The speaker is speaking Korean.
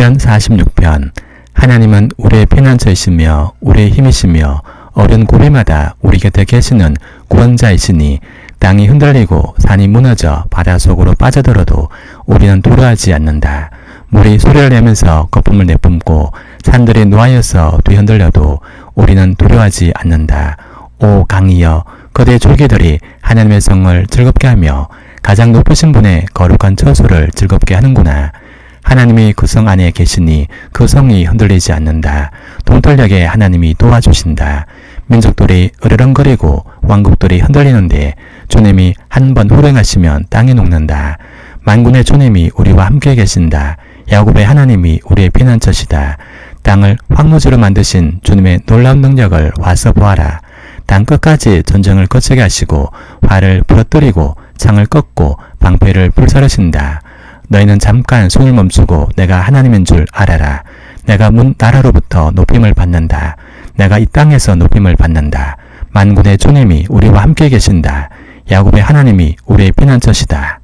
시편 46편 하나님은 우리의 피난처이시며 우리의 힘이시며 어려운 고비마다 우리 곁에 계시는 구원자이시니 땅이 흔들리고 산이 무너져 바다 속으로 빠져들어도 우리는 두려워하지 않는다. 물이 소리를 내면서 거품을 내뿜고 산들이 노하여서 뒤흔들려도 우리는 두려워하지 않는다. 오 강이여 그대의 졸개들이 하나님의 성을 즐겁게 하며 가장 높으신 분의 거룩한 처소를 즐겁게 하는구나. 하나님이 그 성 안에 계시니 그 성이 흔들리지 않는다. 동떨력에 하나님이 도와주신다. 민족들이 으르렁거리고 왕국들이 흔들리는데 주님이 한 번 호령하시면 땅이 녹는다. 만군의 주님이 우리와 함께 계신다. 야곱의 하나님이 우리의 피난처시다. 땅을 황무지로 만드신 주님의 놀라운 능력을 와서 보아라. 땅 끝까지 전쟁을 거치게 하시고 활을 부러뜨리고 창을 꺾고 방패를 불사르신다. 너희는 잠깐 손을 멈추고 내가 하나님인 줄 알아라. 내가 문 나라로부터 높임을 받는다. 내가 이 땅에서 높임을 받는다. 만군의 주님이 우리와 함께 계신다. 야곱의 하나님이 우리의 피난처시다.